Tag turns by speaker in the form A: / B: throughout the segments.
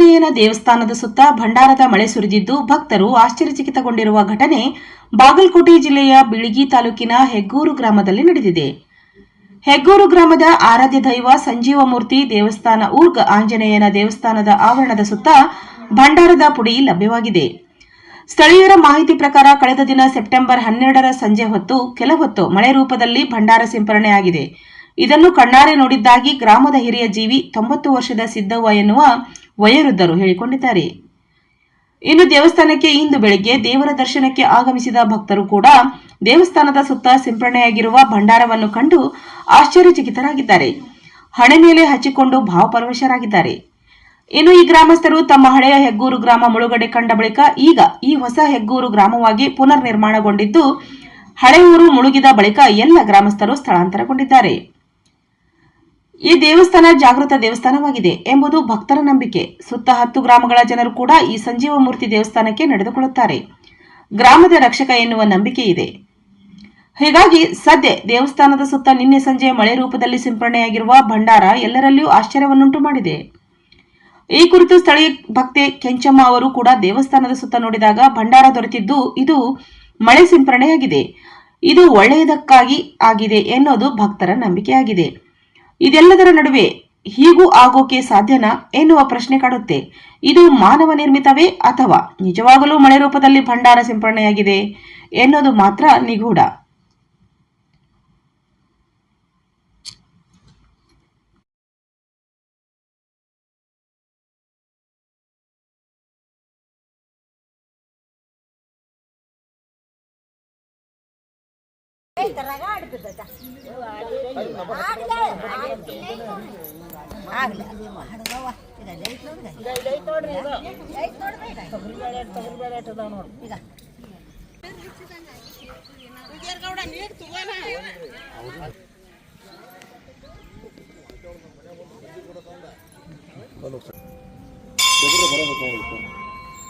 A: ಆಂಜನೇಯನ ದೇವಸ್ಥಾನದ ಸುತ್ತ ಭಂಡಾರದ ಮಳೆ ಸುರಿದಿದ್ದು ಭಕ್ತರು ಆಶ್ಚರ್ಯಚಕಿತಗೊಂಡಿರುವ ಘಟನೆ ಬಾಗಲಕೋಟೆ ಜಿಲ್ಲೆಯ ಬಿಳಿಗಿ ತಾಲೂಕಿನ ಹೆಗ್ಗೂರು ಗ್ರಾಮದಲ್ಲಿ ನಡೆದಿದೆ. ಹೆಗ್ಗೂರು ಗ್ರಾಮದ ಆರಾಧ್ಯ ದೈವ ಸಂಜೀವಮೂರ್ತಿ ದೇವಸ್ಥಾನ ಊರ್ಗ ಆಂಜನೇಯನ ದೇವಸ್ಥಾನದ ಆವರಣದ ಸುತ್ತ ಭಂಡಾರದ ಪುಡಿ ಲಭ್ಯವಾಗಿದೆ. ಸ್ಥಳೀಯರ ಮಾಹಿತಿ ಪ್ರಕಾರ ಕಳೆದ ದಿನ ಸೆಪ್ಟೆಂಬರ್ ಹನ್ನೆರಡರ ಸಂಜೆ ಹೊತ್ತು ಕೆಲ ಹೊತ್ತು ಮಳೆ ರೂಪದಲ್ಲಿ ಭಂಡಾರ ಸಿಂಪರಣೆಯಾಗಿದೆ ಇದನ್ನು ಕಣ್ಣಾರೆ ನೋಡಿದ್ದಾಗಿ ಗ್ರಾಮದ ಹಿರಿಯ ಜೀವಿ ತೊಂಬತ್ತು ವರ್ಷದ ಸಿದ್ದವ್ವ ಎನ್ನುವ ವಯೋವೃದ್ಧರು ಹೇಳಿಕೊಂಡಿದ್ದಾರೆ. ಇನ್ನು ದೇವಸ್ಥಾನಕ್ಕೆ ಇಂದು ಬೆಳಗ್ಗೆ ದೇವರ ದರ್ಶನಕ್ಕೆ ಆಗಮಿಸಿದ ಭಕ್ತರು ಕೂಡ ದೇವಸ್ಥಾನದ ಸುತ್ತ ಸಿಂಪರಣೆಯಾಗಿರುವ ಭಂಡಾರವನ್ನು ಕಂಡು ಆಶ್ಚರ್ಯಚಕಿತರಾಗಿದ್ದಾರೆ. ಹಣೆ ಮೇಲೆ ಹಚ್ಚಿಕೊಂಡು ಭಾವಪರವಶರಾಗಿದ್ದಾರೆ. ಇನ್ನು ಈ ಗ್ರಾಮಸ್ಥರು ತಮ್ಮ ಹಳೆಯ ಹೆಗ್ಗೂರು ಗ್ರಾಮ ಮುಳುಗಡೆ ಕಂಡ ಬಳಿಕ ಈಗ ಈ ಹೊಸ ಹೆಗ್ಗೂರು ಗ್ರಾಮವಾಗಿ ಪುನರ್ ನಿರ್ಮಾಣಗೊಂಡಿದ್ದು ಹಳೆ ಮುಳುಗಿದ ಬಳಿಕ ಎಲ್ಲ ಗ್ರಾಮಸ್ಥರು ಸ್ಥಳಾಂತರಗೊಂಡಿದ್ದಾರೆ. ಈ ದೇವಸ್ಥಾನ ಜಾಗೃತ ದೇವಸ್ಥಾನವಾಗಿದೆ ಎಂಬುದು ಭಕ್ತರ ನಂಬಿಕೆ. ಸುತ್ತ ಹತ್ತು ಗ್ರಾಮಗಳ ಜನರು ಕೂಡ ಈ ಸಂಜೀವ ಮೂರ್ತಿ ದೇವಸ್ಥಾನಕ್ಕೆ ನಡೆದುಕೊಳ್ಳುತ್ತಾರೆ. ಗ್ರಾಮದ ರಕ್ಷಕ ಎನ್ನುವ ನಂಬಿಕೆ ಇದೆ. ಹೀಗಾಗಿ ಸದ್ಯ ದೇವಸ್ಥಾನದ ಸುತ್ತ ನಿನ್ನೆ ಸಂಜೆ ಮಳೆ ರೂಪದಲ್ಲಿ ಸಿಂಪರಣೆಯಾಗಿರುವ ಭಂಡಾರ ಎಲ್ಲರಲ್ಲಿಯೂ ಆಶ್ಚರ್ಯವನ್ನುಂಟು ಮಾಡಿದೆ. ಈ ಕುರಿತು ಸ್ಥಳೀಯ ಭಕ್ತೆ ಕೆಂಚಮ್ಮ ಅವರು ಕೂಡ ದೇವಸ್ಥಾನದ ಸುತ್ತ ನೋಡಿದಾಗ ಭಂಡಾರ ದೊರೆತಿದ್ದು, ಇದು ಮಳೆ ಸಿಂಪರಣೆಯಾಗಿದೆ ಇದು ಒಳ್ಳೆಯದಕ್ಕಾಗಿ ಆಗಿದೆ ಎನ್ನುವುದು ಭಕ್ತರ ನಂಬಿಕೆಯಾಗಿದೆ. ಇದೆಲ್ಲದರ ನಡುವೆ ಹೀಗೂ ಆಗೋಕೆ ಸಾಧ್ಯನಾ ಎನ್ನುವ ಪ್ರಶ್ನೆ ಕಾಡುತ್ತೆ. ಇದು ಮಾನವ ನಿರ್ಮಿತವೇ ಅಥವಾ ನಿಜವಾಗಲೂ ಮಳೆ ರೂಪದಲ್ಲಿ ಭಂಡಾರ ಸಿಂಪರಣೆಯಾಗಿದೆ ಎನ್ನುವುದು ಮಾತ್ರ ನಿಗೂಢ.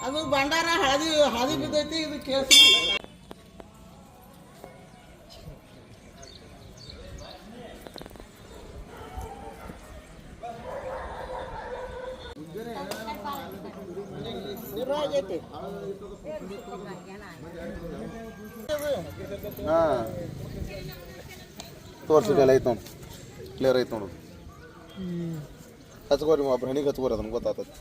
B: ಅದು ಭಂಡಾರ ಹಳದಿ ಹಳದಿ ಬಿದ್ದೈತಿ ಇದು ಕೇಳ್ಸಿ
C: ಹಾಂ. ತೋರ್ಸಿದ್ದೆಲ್ಲ ಐತೆ ನೋಡಿ. ಕ್ಲಿಯರ್ ಐತೆ ನೋಡು. ಹಚ್ಕೋರಿ ಒಬ್ರು ಹಣಿಗೆ ಹಚ್ಕೋರಿ ಅದನ್ನು ಗೊತ್ತಾಗ್ತದೆ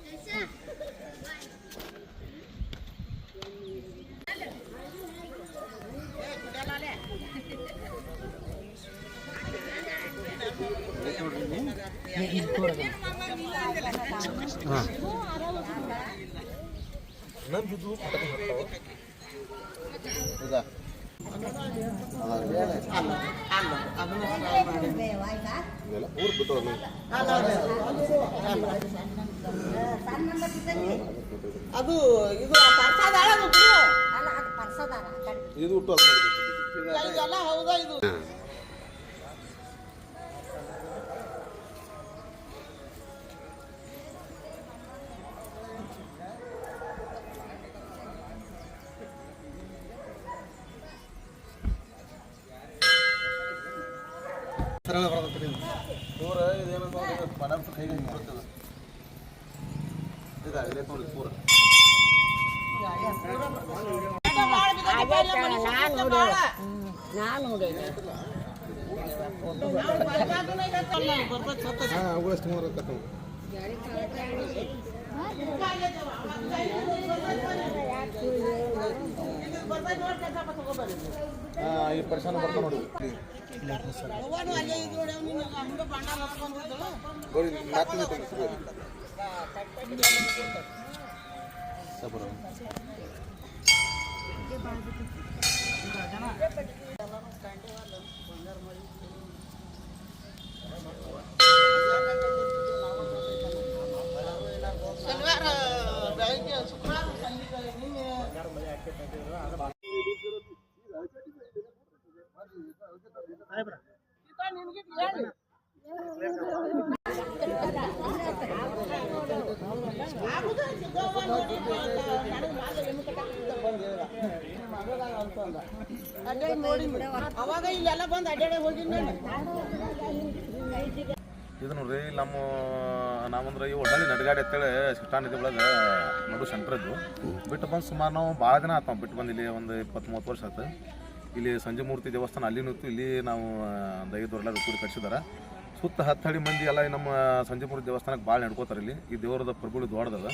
C: ಹೌದಾ ಇವೆಲ್ಲ ಊರು ಬಿಟ್ಟು
B: ಅದು ಇದು ಪ್ರಸಾದ.
C: ಇದು ಹುಟ್ಟು
B: ಇದೆಲ್ಲ ಹೌದಾ ಇದು
C: ನೋಡಿ ಮಡಮ್ ಕೈಗೆ ಹಿಂಗೆ ಬರ್ತದೆ. ಇದಾ ಇದೆ ನೋಡಿ ಪೂರ. ಮೂರು ಕಟ್ಟು ಹಾಂ ಈ ಪರ್ಸನ್ ಬರ್ತಾವೆ ನೋಡಿ
B: ಅವ್ವನು ಅಲ್ಲೇ ಇದ್ದು ನೋಡಿ ಅವ್ನು ಹಂಗೆ ಭಂಡಾರ ಹಚ್ಕೊಂಡಿದ್ದಳು.
C: ಗೋರಿ ನಾಲ್ಕು ತೆಗಿಸ್ರಿ ಸಬರ
B: ಶನಿವಾರ ಬೆಳಗ್ಗೆ ಶುಕ್ರವಾರ ಸಂಜೆ ನಿನ್ನೆ ಈತ ನಿನ್ಗೆ ಹೇಳಿ. ಆಗುದ ಸಿದ್ದವ್ವ ನೋಡಿ, ನನಗೆ ಮಾತು ಎಮ್ಮೆ ಕಟ್ಟಾಕ್ತಿದ್ದ ಬಂದು ಹೇಳ್ದ. ನಿಮ್ಮ ಮಗದಾಗ ಅಂತಂದ. ಅಡ್ಡಾಡಿ ನೋಡಿದ್ನಿ.
C: ಇದು ನೋಡ್ರಿ, ನಮ್ಮ, ನಾವಂದ್ರೆ ಈ ಒಳ್ಳೆ ನಡಗಾಡಿ ಅಂತೇಳಿ ಇದೆ ಒಳಗೆ ನಡು ಸೆಂಟ್ರ್ ಇದ್ದು. ಬಿಟ್ಟು ಬಂದು ಸುಮಾರು ನಾವು ಭಾಳ ದಿನ ಆಯ್ತು ಬಿಟ್ಟು ಬಂದು ಇಲ್ಲಿ ಒಂದು ಇಪ್ಪತ್ತು ಮೂವತ್ತು ವರ್ಷ ಆಯ್ತು ಇಲ್ಲಿ ಸಂಜೆ ಮೂರ್ತಿ ದೇವಸ್ಥಾನ ಅಲ್ಲಿ ನಿಂತು ಇಲ್ಲಿ ನಾವು ಎಲ್ಲ ಕೂಡಿ ಕಟ್ಸಿದಾರೆ ಸುತ್ತ ಹತ್ತು ಹಡಿ ಮಂದಿ ಎಲ್ಲ ನಮ್ಮ ಸಂಜೆ ಮೂರ್ತಿ ದೇವಸ್ಥಾನಕ್ಕೆ ಭಾಳ ನಡ್ಕೋತಾರೆ ಇಲ್ಲಿ. ಈ ದೇವರದ ಪ್ರಭುಳಿ ದೊಡ್ಡದದ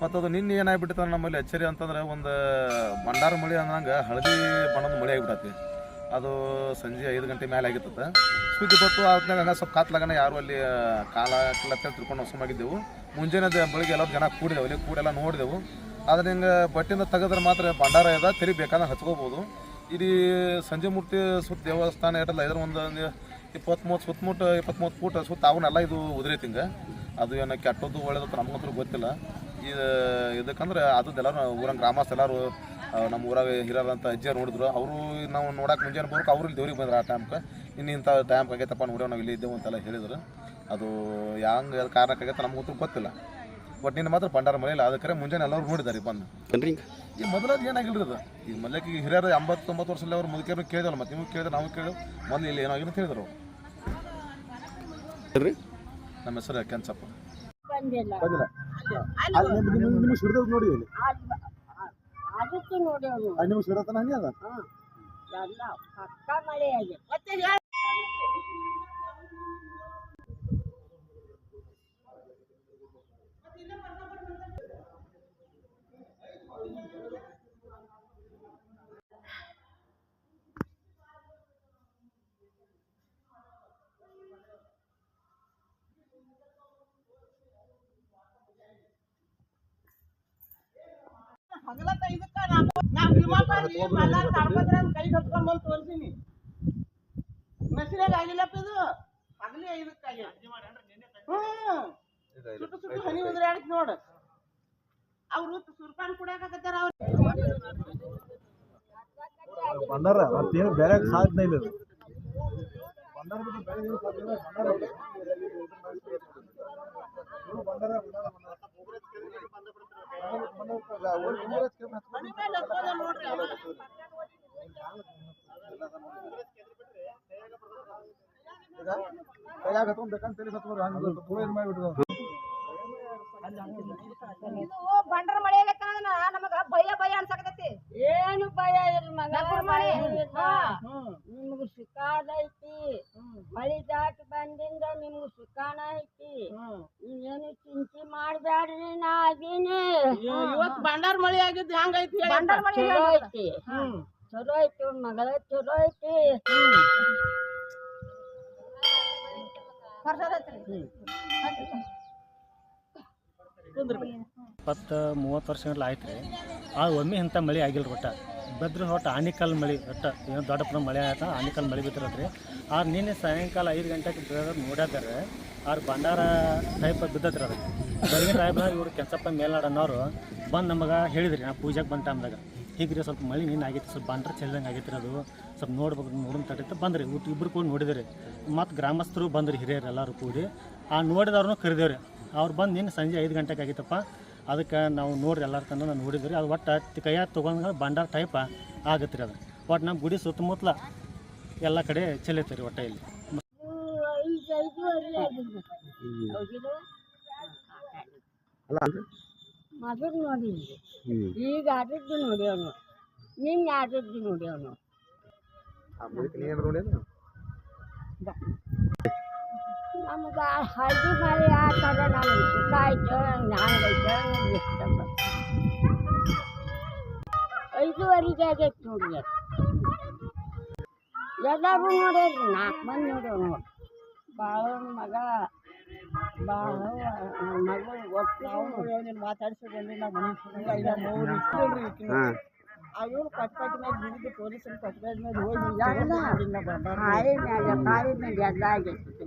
C: ಮತ್ತು ಅದು ನಿನ್ನೆ ಏನಾಗ್ಬಿಟ್ಟಿತ್ತು ನಮ್ಮಲ್ಲಿ ಎಚ್ಚರಿ ಅಂತಂದ್ರೆ ಒಂದು ಬಂಡಾರ ಮಳೆ ಅಂದಂಗೆ ಹಳದಿ ಬಣ್ಣದ ಮಳೆ ಆಗಿಬಿಟ್ಟತಿ. ಅದು ಸಂಜೆ ಐದು ಗಂಟೆ ಮೇಲೆ ಆಗಿರ್ತದೆ ಸುದ್ದಿ ಬತ್ತು ಆದ್ಮೇಲೆ ಹಂಗೆ ಸ್ವಲ್ಪ ಕಾತ್ಲಾಗನ ಯಾರು ಅಲ್ಲಿ ಕಾಲ ಕಿಲ್ಲತ್ತ ತಿಳ್ಕೊಂಡು ಹೊಸಮಾಗಿದ್ದೆವು ಮುಂಜಾನೆ ಬೆಳಿಗ್ಗೆ ಎಲ್ಲ ಜನ ಕೂಡಿದೆವು, ಅಲ್ಲಿ ಕೂಡೆಲ್ಲ ನೋಡಿದೆವು. ಆದ್ರೆ ಹಿಂಗೆ ಬಟ್ಟಿಂದ ತೆಗೆದ್ರೆ ಮಾತ್ರ ಭಂಡಾರ ಇದೆ ತೆರಿ ಬೇಕಾದ್ರೆ ಹಚ್ಕೋಬೋದು. ಇಲ್ಲಿ ಸಂಜೆ ಮೂರ್ತಿ ಸುತ್ತ ದೇವಸ್ಥಾನ ಇರಲ್ಲ ಇದ್ರ ಒಂದು ಇಪ್ಪತ್ತ್ ಮೂವತ್ತು ಸುತ್ತಮುತ್ತ ಇಪ್ಪತ್ತ್ ಮೂವತ್ತು ಫೂಟ್ ಸುತ್ತ ಅವನ್ನೆಲ್ಲ ಇದು ಉದುರೈತಿ ಹಿಂಗೆ ಅದು ಏನೋ ಕೆಟ್ಟದ್ದು ಒಳ್ಳೇದು ನಮಗಂತೂ ಗೊತ್ತಿಲ್ಲ. ಇದು ಇದಕ್ಕಂದ್ರೆ ಅದು ಎಲ್ಲ ಊರಂಗೆ ಗ್ರಾಮಸ್ಥ ಎಲ್ಲರೂ ಆ, ನಮ್ಮ ಊರಾಗ ಹಿರಿಯರಂತ ಅಜ್ಜಿಯರು ನೋಡಿದ್ರು. ಅವರು ನಾವು ನೋಡಕ್ಕೆ ಮುಂಜಾನೆ ಬರೋಕೆ ಅವ್ರು ಇಲ್ಲಿ ದೇವ್ರಿಗೆ ಬಂದ್ರು ಆ ಟೈಮ್ಗೆ ಇನ್ನು ಇಂಥ ಟೈಮ್ ಆಗೈತಪ್ಪ ನೋಡೋ ನಾವು ಇಲ್ಲಿ ಇದ್ದೇವೆ ಅಂತೆಲ್ಲ ಹೇಳಿದ್ರು. ಅದು ಹೆಂಗೆ ಅದು ನಮ್ಗೆ ಉತ್ತರ ಗೊತ್ತಿಲ್ಲ. ಬಟ್ ನಿನ್ನ ಮಾತ್ರ ಭಂಡಾರ ಮನೆಯಿಲ್ಲ ಅದಕ್ಕೆ ಮುಂಜಾನೆ ಎಲ್ಲರೂ ನೋಡಿದ್ದಾರೆ ಬಂದು. ಈ ಮೊದಲದು ಏನಾಗಿಲ್ರಿ ಅದು ಈಗ ಮೊದಲಕ್ಕೆ ಈಗ ಹಿರಿಯರು ಎಂಬತ್ತು ತೊಂಬತ್ತು ವರ್ಷದಲ್ಲಿ ಅವ್ರು ಮುದುಕಿಯರು ಕೇಳಿದಲ್ಲ ಮತ್ತೆ ನೀವು ಕೇಳಿದ್ರೆ ನಾವು ಕೇಳಿ. ಮೊದಲು ಇಲ್ಲಿ ಏನಾಗಿದೆ ಅಂತ ಹೇಳಿದ್ರು ನಮ್ಮ ಹೆಸರು ಕೆನ್ಸಪ್ಪ
D: ಬಂದಿಲ್ಲ.
C: ನಿಮ್ಗೆ ಹಿಡಿದು ನೋಡಿ ಇಲ್ಲಿ
D: ಅದ್- ಅದಕ್ಕೆ ನೋಡಿ ಅದು
C: ನಿಮ್ಗೆ ಹಿಡತನ ಹಂಗೆ ಅದ?
D: ಎಲ್ಲ ಮಳೆ ಆಗಿ ಮತ್ತೆ
B: ಹಗಲತ್ತ ಇದಕ್ಕ ನಾವು ನಾವು ಭೀಮಾಪಾರಿ ಮಲ್ಲಾರ್ ಅಂತ ಕೈ ಹತ್ಕೊಂಡ್ ಬಂದು ತೋರ್ಸೀನಿ. ಆಗಿಲ್ಲಪ್ಪ ಇದು? ಹಗಲಿ ಐದಕ್ಕಾಗಿ ಹ್ಮ್. ಸುಟ್ಟು ಸುಟ್ಟು ಹನಿ ಉದುರಾಡಿತ್ ನೋಡ. ಅವ್ರು ಸುರ್ಪಾನ್ ಕುಡಿಯಾಕತ್ತಾರ ಅವ್ರು.
C: ಭಂಡಾರ ಮತ್ತೇನು ಬೇರೆ ಸಾಧನೆ ಇಲ್ಲ ಭಂಡಾರ ಬಿಟ್ಟು ಬೇರೆ ಏನು ಸಾಧ್ಯ ಇಲ್ಲ ಭಂಡಾರ ಇದೆ. ಇವ್ರು ಭಂಡಾರ ಭಂಡಾರ
B: ಮನಿ ಮೇಲೆ ಹತ್ಕೊಂಡ ನೋಡ್ರಿ ಅವ.
C: ಕೈಯಾಗ ಹತ್ಕೊಂಡ್ ಬೇಕಂತ ತಲೆ ಹಂಗ ಪೂರ ಇದು ಮಾಡಿಬಿಟ್ರು
E: ಇದು ಬಂಡರ ಮಳೆ ಆಗತ್ತಂದ್ರ ನಮಗ ಭಯ ಭಯ ಅನ್ಸಕತೈತಿ
D: ಏನು ಭಯ ಇಲ್ಲ ಮಗ
E: ನಕ್ಕುರ್ ಮಳೆ. ಹಾ.
D: ನಿಮ್ಗೆ ಸುಖಾದೈತಿ ಮಳಿ ದಾಟಿ ಬಂದಿಂದ ನಿಮ್ಗೆ ಸುಖಾನ ಐತಿ ನೀವೇನು ಚಿಂತೆ ಮಾಡ್ಬ್ಯಾಡ್ರಿ ನಾ ಅದೀನಿ
B: ಇವತ್ ಬಂಡಾರ ಮಳಿ ಆಗಿದ್ದು ಹಂಗೈತಿ ಹೇಳಿ
E: ಬಂಡಾರ ಮಳೆ
D: ಚಲೋ. ಐತಿ ಚಲೋ ಐತಿ ಮಗಳ ಚಲೋ ಐತಿ.
F: ಇಪ್ಪತ್ತು ಮೂವತ್ತು ವರ್ಷಗಳ ಆಯ್ತು ರೀ ಆ ಒಮ್ಮೆ ಇಂಥ ಮಳೆ ಆಗಿಲ್ಲ ಒಟ್ಟ ಬದ್ರ ಒಟ್ಟು ಆನಿಕಲ್ ಮಳೆ, ಒಟ್ಟು ಏನೋ ದೊಡ್ಡ ಪ್ರಮಾಣ ಮಳೆ ಆಯ್ತು, ಆನಿಕಲ್ ಮಳೆ ಬಿದ್ದಿರತ್ರಿ. ಆ ನಿನ್ನೆ ಸಾಯಂಕಾಲ ಐದು ಗಂಟೆಗೆ ಬೀಳೋದು ನೋಡ್ಯಾದ್ರೆ ಅವ್ರು ಭಂಡಾರ ಟೈಪ್ ಬಿದ್ದತ್ರಿ ಅದು. ಬೆಳಗಿನ ಟೈಮ್ನಾಗ ಇವ್ರು ಕೆಂಚಪ್ಪ ಮೇಲ್ನಾಡನವರು ಬಂದು ನಮಗೆ ಹೇಳಿದ್ರಿ ನಾ ಪೂಜೆಗೆ ಬಂದ ಟೈಮ್ದಾಗ ಹೀಗ್ರಿ ಸ್ವಲ್ಪ ಮಳೆ ನೀನು ಆಗಿತ್ತು, ಸ್ವಲ್ಪ ಬಂಡ್ರ ಚೆಲ್ಲಂಗೆ ಆಗಿತ್ತು ರೀ ಅದು. ಸ್ವಲ್ಪ ನೋಡ್ಬೇಕು ನೋಡೋಣ ತಟ್ಟಿತ್ತು, ಬಂದ್ರಿ. ಊಟ ಇಬ್ಬರು ಕೂಡ ನೋಡಿದ್ರಿ. ಮತ್ತು ಗ್ರಾಮಸ್ಥರು ಬಂದ್ರಿ ಹಿರಿಯರು ಎಲ್ಲರೂ ಕೂಡಿ. ಆ ನೋಡಿದವ್ರನ್ನೂ ಕರೆದೇವ್ರಿ. ಅವ್ರು ಬಂದು ನಿನ್ನೆ ಸಂಜೆ ಐದು ಗಂಟೆಗೆ ಆಗಿತ್ತಪ್ಪ. ಅದಕ್ಕೆ ನಾವು ನೋಡ್ರಿ ಎಲ್ಲರ ತನಕ ನಾನು ನೋಡಿದ್ರಿ ಅದು ಒಟ್ಟು ಕೈಯಾಗ ತೊಗೊಂಡ್ರೆ ಬಂಡಾರ ಟೈಪ ಆಗತ್ತೆ ರೀ ಅದು. ಒಟ್ಟು ನಮ್ಮ ಗುಡಿ ಸುತ್ತಮುತ್ತಲ ಎಲ್ಲ ಕಡೆ ಚೆಲ್ಲೈತೆ ರೀ ಒಟ್ಟ ಇಲ್ಲಿ.
D: ಮೊದಲು ನೋಡಿದ್ವಿ. ಈಗ ಆದದ್ದು ನೋಡ್ಯಾವನು. ನಿನ್ನೆ ಆದದ್ದು ನೋಡ್ಯಾವನು. ನಮ್ಗೆ ಹಳದಿ ಮಳೆ ಆ ಥರ ನಮ್ಗೆ ಸುಖ ಆಯ್ತು ಹಂಗೈತೆ ಇಷ್ಟಪ್ಪ ಐದುವರೆಗೆ ಆಗೈತೆ ನೋಡಿ ಅದು. ಎಲ್ಲರೂ ನೋಡ್ಯಾರ್ರಿ ನಾಲ್ಕು ಮಂದಿ ನೋಡ್ಯಾವ ನೋಡಿ ಬಾಳವನ ಮಗ ಬಾಳ ಮಗಳು ಒಟ್ಟು
B: ಮಾತಾಡ್ಸಿದ್ರಿ ನಾವು ಮನೆ ಅವ್ರು ಪಟ್ ಪಟ್ ಮೇಲೆ ಬಿಡಿದು ಪೊಲೀಸರು ಪಟ್ ಪಟ್ ಮೇಲೆ ಹೋಗಿ
D: ಕಾಯಿ ಮ್ಯಾಗ ಕಾಯಿ ಮ್ಯಾಗ ಎಲ್ಲ ಆಗೈತಿ